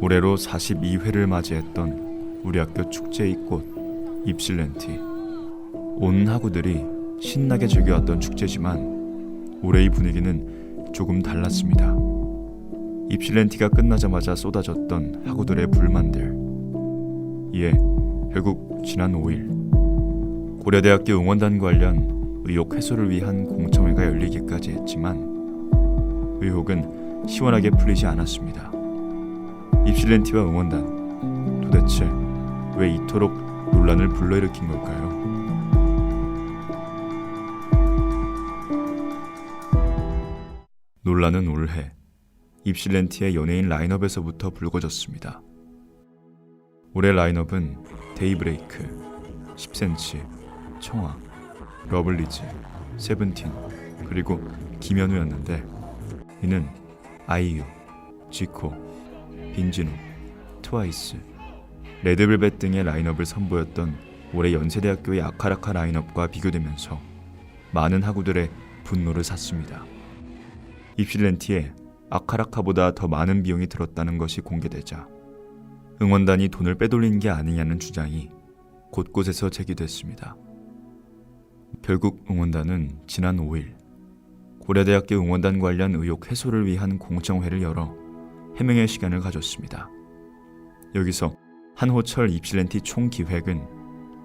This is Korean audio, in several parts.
올해로 42회를 맞이했던 우리 학교 축제의 꽃 입실렌티. 온 학우들이 신나게 즐겨왔던 축제지만 올해의 분위기는 조금 달랐습니다. 입실렌티가 끝나자마자 쏟아졌던 학우들의 불만들. 이에 결국 지난 5일 고려대학교 응원단 관련 의혹 해소를 위한 공청회가 열리기까지 했지만 의혹은 시원하게 풀리지 않았습니다. 입실렌티와 응원단 도대체 왜 이토록 논란을 불러일으킨 걸까요? 논란은 올해 입실렌티의 연예인 라인업에서부터 불거졌습니다. 올해 라인업은 데이브레이크, 10cm, 청아, 러블리즈, 세븐틴, 그리고 김현우였는데 이는 아이유, 지코, 빈지노, 트와이스, 레드벨벳 등의 라인업을 선보였던 올해 연세대학교의 아카라카 라인업과 비교되면서 많은 학우들의 분노를 샀습니다. 입실렌티에 아카라카보다 더 많은 비용이 들었다는 것이 공개되자 응원단이 돈을 빼돌린 게 아니냐는 주장이 곳곳에서 제기됐습니다. 결국 응원단은 지난 5일 고려대학교 응원단 관련 의혹 해소를 위한 공청회를 열어 해명의 시간을 가졌습니다. 여기서 한호철 입실렌티 총기획은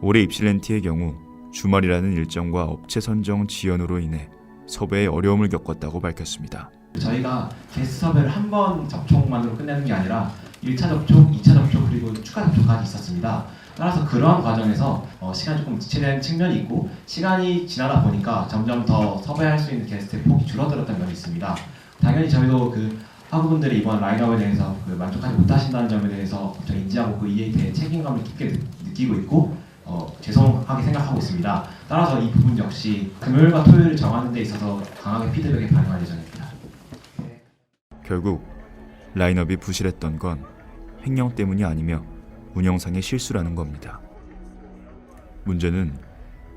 올해 입실렌티의 경우 주말이라는 일정과 업체 선정 지연으로 인해 섭외에 어려움을 겪었다고 밝혔습니다. 저희가 게스트 섭외를 한 번 접촉만으로 끝내는 게 아니라 1차 접촉, 2차 접촉 그리고 추가 접촉까지 있었습니다. 따라서 그러한 과정에서 어, 시간이 조금 지체된 측면이 있고 시간이 지나다 보니까 점점 더 섭외할 수 있는 게스트의 폭이 줄어들었던 면이 있습니다. 당연히 저희도 그 학우분들이 이번 라인업에 대해서 그 만족하지 못하신다는 점에 대해서 저희 인지하고 그 이에 대해 책임감을 깊게 느- 느끼고 있고 어, 죄송하게 생각하고 있습니다. 따라서 이 부분 역시 금요일과 토요일을 정하는 데 있어서 강하게 피드백에 반영할 예정입니다. 결국 라인업이 부실했던 건 횡령 때문이 아니며 운영상의 실수라는 겁니다. 문제는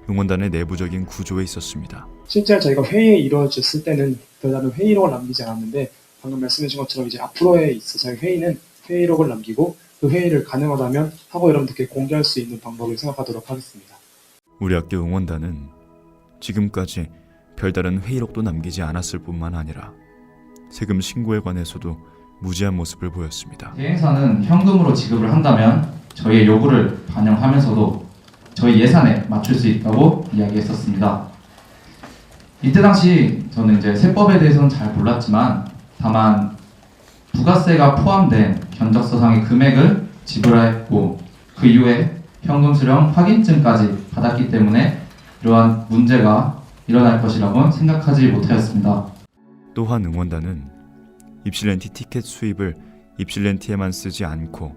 응원단의 내부적인 구조에 있었습니다. 실제로 저희가 회의에 이루어졌을 때는 별다른 회의록을 남기지 않았는데 방금 말씀해주신 것처럼 이제 앞으로에 있어 저희 회의는 회의록을 남기고 그 회의를 가능하다면 하고 여러분들께 공개할 수 있는 방법을 생각하도록 하겠습니다. 우리 학교 응원단은 지금까지 별다른 회의록도 남기지 않았을 뿐만 아니라 세금 신고에 관해서도 무지한 모습을 보였습니다. 대행사는 현금으로 지급을 한다면 저희의 요구를 반영하면서도 저희 예산에 맞출 수 있다고 이야기했었습니다. 이때 당시 저는 이제 세법에 대해서는 잘 몰랐지만 다만 부가세가 포함된 견적서상의 금액을 지불했고 그 이후에 현금 수령 확인증까지 받았기 때문에 이러한 문제가 일어날 것이라고 생각하지 못하였습니다. 또한 응원단은 입실렌티 티켓 수입을 입실렌티에만 쓰지 않고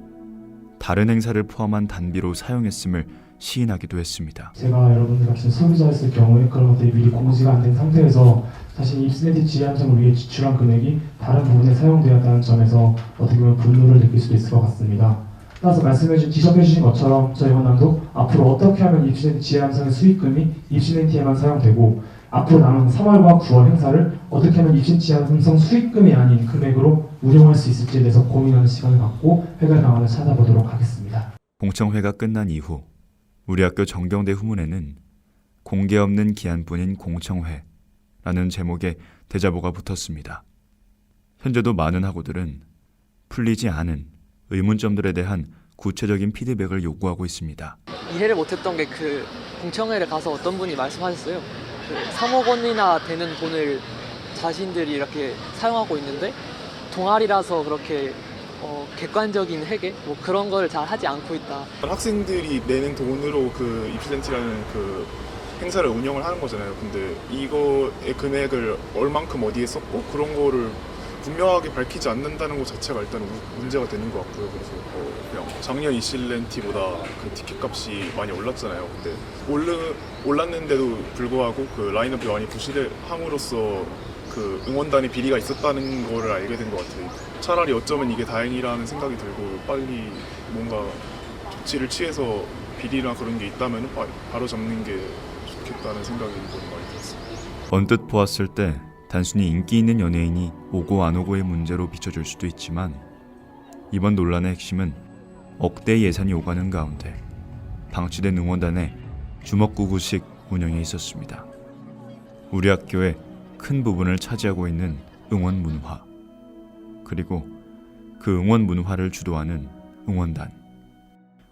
다른 행사를 포함한 단비로 사용했음을 시인하기도 했습니다. 제가 여러분들 같은 소비자였을 경우에 그런 것들이 미리 공지가 안 된 상태에서 사실 입스네티 지향점을 위해 지출한 금액이 다른 부분에 사용되었다는 점에서 어떻게 보면 분노를 느낄 수도 있을 것 같습니다. 따라서 말씀해주신 지적해주신 것처럼 저희 원남도 앞으로 어떻게 하면 입시네티 지향성의 수익금이 입시네티에만 사용되고 앞으로 남은 3월과 9월 행사를 어떻게 하면 입시 지향성 수익금이 아닌 금액으로 운영할 수 있을지에 대해서 고민하는 시간을 갖고 해결 방안을 찾아보도록 하겠습니다. 공청회가 끝난 이후 우리 학교 정경대 후문에는 공개 없는 기한뿐인 공청회라는 제목의 대자보가 붙었습니다. 현재도 많은 학우들은 풀리지 않은 의문점들에 대한 구체적인 피드백을 요구하고 있습니다. 이해를 못했던 게 그 공청회를 가서 어떤 분이 말씀하셨어요. 그 3억 원이나 되는 돈을 자신들이 이렇게 사용하고 있는데 동아리라서 그렇게 어, 객관적인 회계 뭐 그런 걸 잘 하지 않고 있다. 학생들이 내는 돈으로 그 입시센티라는 그 행사를 운영을 하는 거잖아요. 근데 이거의 금액을 얼만큼 어디에 썼고 그런 거를 분명하게 밝히지 않는다는 것 자체가 일단 우- 문제가 되는 것 같고요. 그래서 어, 그냥 작년 이실렌티보다 그 티켓 값이 많이 올랐잖아요. 근데 올르, 올랐는데도 불구하고 그 라인업이 많이 부실함으로써 그 응원단의 비리가 있었다는 거를 알게 된 것 같아요. 차라리 어쩌면 이게 다행이라는 생각이 들고 빨리 뭔가 조치를 취해서 비리나 그런 게 있다면 바로 잡는 게 좋겠다는 생각이 이번에 많이 들었어요. 언뜻 보았을 때 단순히 인기 있는 연예인이 오고 안 오고의 문제로 비춰질 수도 있지만 이번 논란의 핵심은 억대 예산이 오가는 가운데 방치된 응원단의 주먹구구식 운영에 있었습니다. 우리 학교의 큰 부분을 차지하고 있는 응원 문화 그리고 그 응원 문화를 주도하는 응원단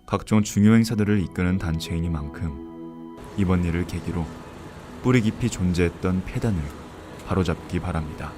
각종 중요 행사들을 이끄는 단체이니만큼 이번 일을 계기로 뿌리 깊이 존재했던 폐단을 바로잡기 바랍니다.